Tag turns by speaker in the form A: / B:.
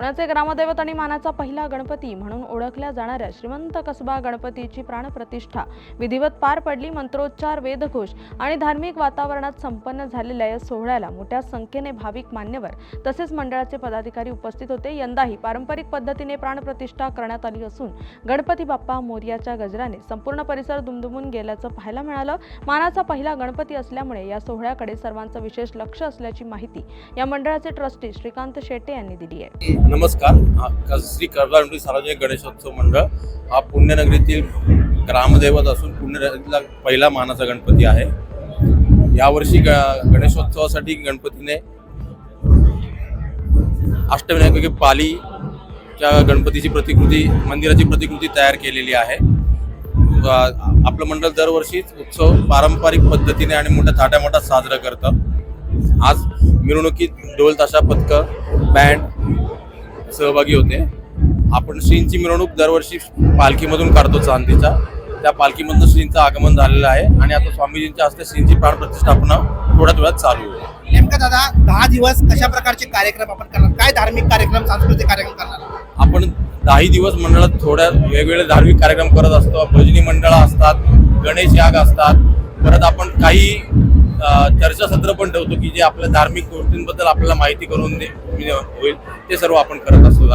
A: पुण्याचे ग्रामदैवत आणि मानाचा पहिला गणपती म्हणून ओळखल्या जाणाऱ्या श्रीमंत कसबा गणपतीची प्राणप्रतिष्ठा विधिवत पार पडली मंत्रोच्चार वेदघोष आणि धार्मिक वातावरणात संपन्न झालेल्या या सोहळ्याला मोठ्या संख्येने भाविक मान्यवर तसेच मंडळाचे पदाधिकारी उपस्थित होते. यंदाही पारंपरिक पद्धतीने प्राणप्रतिष्ठा करण्यात आली असून गणपती बाप्पा मोर्याच्या गजराने संपूर्ण परिसर दुमदुमून गेल्याचं पाहायला मिळालं. मानाचा पहिला गणपती असल्यामुळे या सोहळ्याकडे सर्वांचं विशेष लक्ष असल्याची माहिती या मंडळाचे ट्रस्टी श्रीकांत शेट्टे यांनी दिली आहे.
B: नमस्कार. हा क- श्री करवारंडी सार्वजनिक गणेशोत्सव मंडळ हा पुण्यनगरीतील ग्रामदैवत असून पुण्यनगरीतला पहिला मानाचा गणपती आहे. यावर्षी ग गणेशोत्सवासाठी गणपतीने अष्टविनायकापैकी पालीच्या गणपतीची प्रतिकृती मंदिराची प्रतिकृती तयार केलेली आहे. आपलं मंडळ दरवर्षीच उत्सव पारंपरिक पद्धतीने आणि मोठ्या थाट्यामोठ्यात साजरा करतं. आज मिरवणुकीत ढोल ताशा पथकं बँड सहभागी होते. आपण श्रींची मिरवणूक दरवर्षी पालखीमधून काढतो चांदीच्या त्या पालखीमधून श्रींचं आगमन झालेलं आहे आणि आता स्वामीजींच्या हस्ते श्रींची प्राणप्रतिष्ठापना थोड्या थोड्यात चालू आहे
C: नेमकं दादा दहा दिवस कशा प्रकारचे कार्यक्रम आपण करणार? काय धार्मिक कार्यक्रम सांस्कृतिक कार्यक्रम करणार?
B: आपण दहाही दिवस मंडळात थोड्या वेगवेगळे धार्मिक कार्यक्रम करत असतो. भजनी मंडळं असतात गणेश याग असतात. परत आपण काही चर्चासत्र पण ठेवतो की जे आपल्या धार्मिक गोष्टींबद्दल आपल्याला माहिती करून दे होईल. ते सर्व आपण करत असतो.